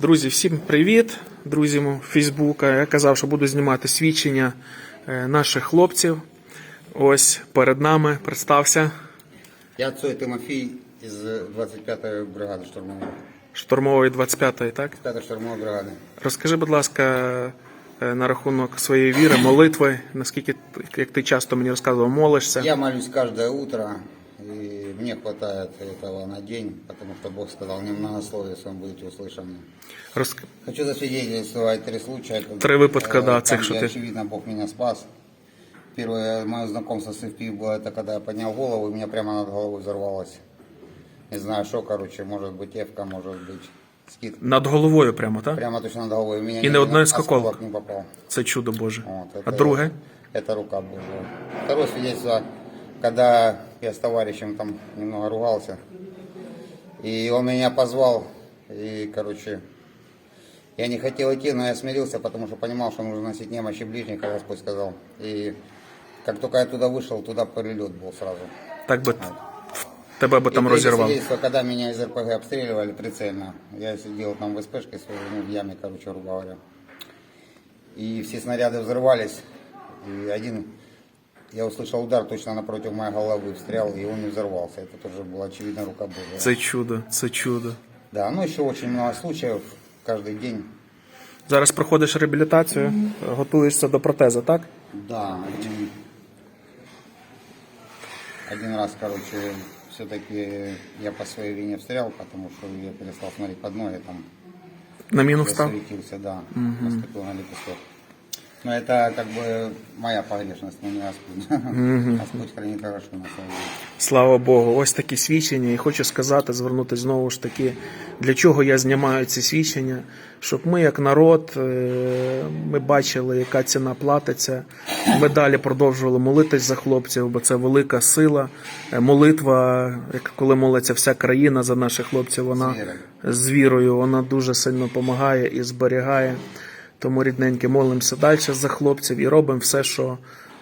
Друзі, всім привіт! Друзі Фейсбука. Я казав, що буду знімати свідчення е, наших хлопців. Ось перед нами представся Я Цой Тимофій із 25-ї бригади штурмової. штурмової 25-ї, так? 5 штурмової бригади. Розкажи, будь ласка, е, на рахунок своєї віри, молитви, наскільки, як ти часто мені розказував, молишся. Я молюсь каждое утро, мне хватает этого на день, потому что Бог сказал, не многословие, вам будете услышаны. Роз... Хочу засвидетельствовать три случая. когда- Три випадка, э, да, там, цих, где, що ти- очевидно, Бог меня спас. Первое мое знакомство с FPV было, это когда я поднял голову, и у меня прямо над головой взорвалось. Не знаю, что, короче, может быть эвка, может быть скид. Над головою прямо, так? Прямо точно над головой. У меня И ни на один одной из осколок скакалок? не попал. Це чудо Боже. Вот, А это- друге? Это рука Божья. Второе свидетельство, когда я с товарищем там немного ругался, и он меня позвал, и, короче, я не хотел идти, но я смирился, потому что понимал, что нужно носить немощи ближних, как Господь сказал. И как только я туда вышел, туда перелет был сразу. Так т- тебе там третье розірвало. свидетельство, когда меня из РПГ обстреливали прицельно, я сидел там в СПшке ну, в яме, короче, грубо говоря. И все снаряды взрывались, и один, я услышал удар точно напротив моей головы, встрял, и он не взорвался. Это тоже была очевидно рука Божия. Це чудо, це чудо. Да, ну еще очень много случаев, каждый день. Зараз проходиш реабілітацію, готуєшся до протеза, так? Да, один, один раз, короче, все-таки я по своей вине встрял, потому что я перестал смотреть под ноги, там На міну встав. засветился, да, наступил на лепесток. Но это как бы моя погрешность, но не Господь. Господь хранит хорошо на самом деле. Слава Богу, ось такі свідчення. І хочу сказати, звернути знову ж таки, для чого я знімаю ці свідчення, щоб ми, як народ, е, ми бачили, яка ціна платиться. Ми далі продовжували молитись за хлопців, бо це велика сила. Е, Молитва, як коли молиться вся країна за наших хлопців, вона З вірою. з вірою, вона дуже сильно допомагає і зберігає. Тому рідненьки молимося далі за хлопців і робимо все, що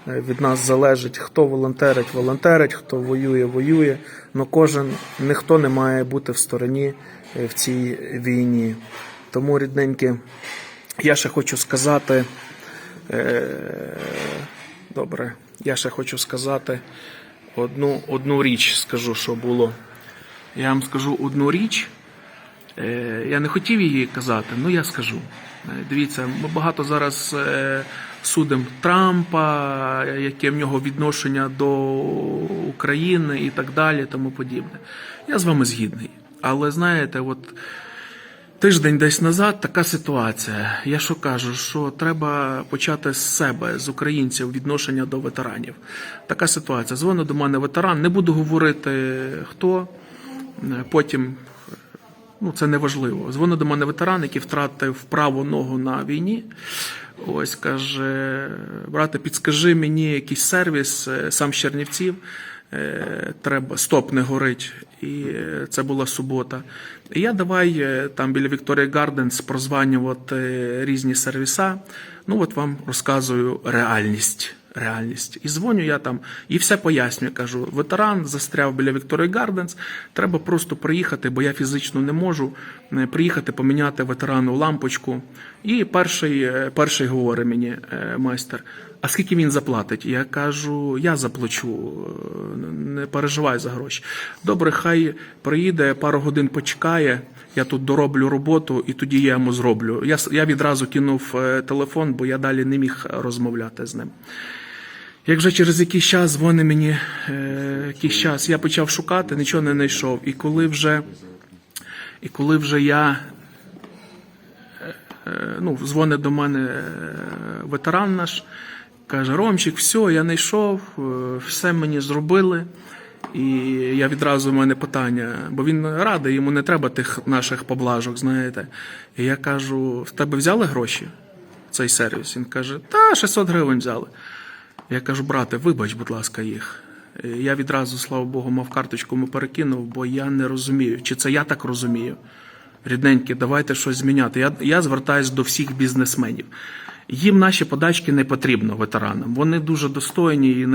е, від нас залежить. Хто волонтерить, волонтерить, хто воює, воює. Но кожен ніхто не має бути в стороні е, в цій війні. Тому, рідненьки, я ще хочу сказати. Е, добре, я ще хочу сказати одну, одну річ, скажу, що було. Я вам скажу одну річ. Е, Я не хотів її казати, ну я скажу. Е, Дивіться, ми багато зараз е, судимо Трампа, яке в нього відношення до України і так далі, тому подібне. Я з вами згідний. Але знаєте, от тиждень десь назад така ситуація. Я що кажу, що треба почати з себе, з українців, відношення до ветеранів. Така ситуація. Дзвонить до мене ветеран, не буду говорити хто. Потім ну це не важливо. Дзвонить до мене ветеран, який втратив праву ногу на війні. Ось каже: брате, підскажи мені якийсь сервіс, е, сам з Чернівців. е, Треба стоп не горить. І е, це була субота. І я давай там біля Вікторія Гарденс прозванювати різні сервіса. Ну от вам розказую реальність реальність. І дзвоню я там і все пояснюю. Кажу, ветеран застряв біля Вікторії Гарденс. Треба просто приїхати, бо я фізично не можу. е, Приїхати поміняти ветерану лампочку. І перший, е, перший говорить мені е, майстер. А скільки він заплатить? Я кажу, я заплачу, не переживай за гроші. Добре, хай приїде, пару годин почекає. Я тут дороблю роботу, і тоді я йому зроблю. Я, я відразу кинув е, телефон, бо я далі не міг розмовляти з ним. Як вже через якийсь час дзвонить мені е, якийсь час, я почав шукати, нічого не знайшов. І коли вже, і коли вже я е, ну, дзвонить до мене е, ветеран наш, каже: Ромчик, все, я знайшов, е, все мені зробили. І я відразу в мене питання, бо він радий, йому не треба тих наших поблажок, знаєте. І я кажу: в тебе взяли гроші? Цей сервіс? Він каже, та 600 гривень взяли. Я кажу, брате, вибач, будь ласка, їх. Я відразу, слава Богу, мав карточку йому перекинув, бо я не розумію, чи це я так розумію. Рідненькі, давайте щось зміняти. Я, я звертаюся до всіх бізнесменів. Їм наші подачки не потрібно ветеранам. Вони дуже достойні. І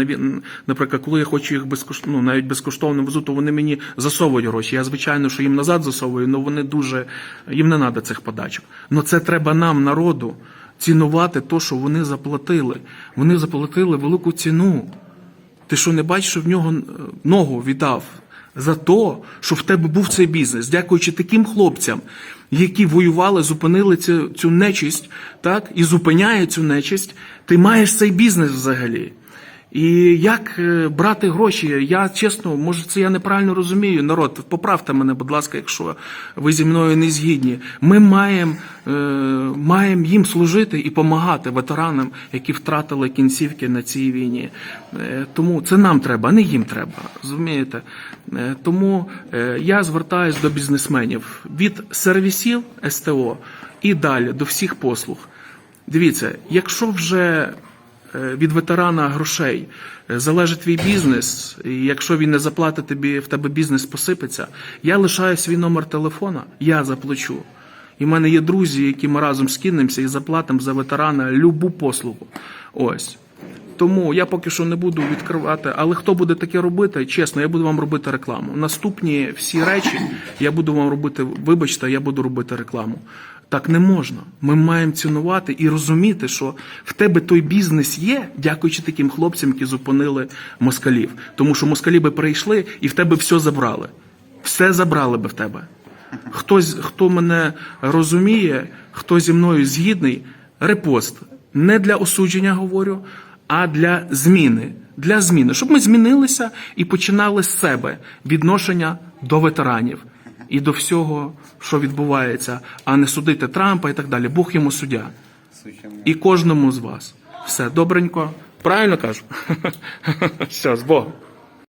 наприклад, коли я хочу їх безкоштовно, ну, навіть безкоштовно везу, то вони мені засовують гроші. Я звичайно, що їм назад засовую, але вони дуже їм не треба цих подачок. Ну це треба нам, народу, цінувати те, що вони заплатили. Вони заплатили велику ціну. Ти що не бачиш, що в нього е, ногу віддав за то, що в тебе був цей бізнес, дякуючи таким хлопцям, які воювали, зупинили цю, цю нечисть, так, і зупиняє цю нечисть, ти маєш цей бізнес взагалі. І як е, брати гроші? Я чесно, може, це я неправильно розумію. Народ, поправте мене, будь ласка, якщо ви зі мною не згідні. Ми маємо е, маємо їм служити і допомагати ветеранам, які втратили кінцівки на цій війні. Е, тому це нам треба, а не їм треба. Розумієте? Тому я звертаюсь до бізнесменів від сервісів СТО і далі до всіх послуг. Дивіться, якщо вже від ветерана грошей е, залежить твій бізнес, і якщо він не заплатить тобі, в тебе бізнес посипеться, я лишаю свій номер телефона, я заплачу. І в мене є друзі, які ми разом скинемося і заплатимо за ветерана любу послугу. Ось. Тому я поки що не буду відкривати, але хто буде таке робити, чесно, я буду вам робити рекламу. Наступні всі речі я буду вам робити, вибачте, я буду робити рекламу. Так не можна. Ми маємо цінувати і розуміти, що в тебе той бізнес є, дякуючи таким хлопцям, які зупинили москалів. Тому що москалі би прийшли і в тебе все забрали. Все забрали би в тебе. Хтось, хто мене розуміє, хто зі мною згідний, репост. Не для осудження говорю, а для зміни. Для зміни, щоб ми змінилися і починали з себе відношення до ветеранів і до всього, що відбувається, а не судити Трампа і так далі. Бог йому суддя. І кожному з вас. Все добренько. Правильно кажу? Все, з Богом.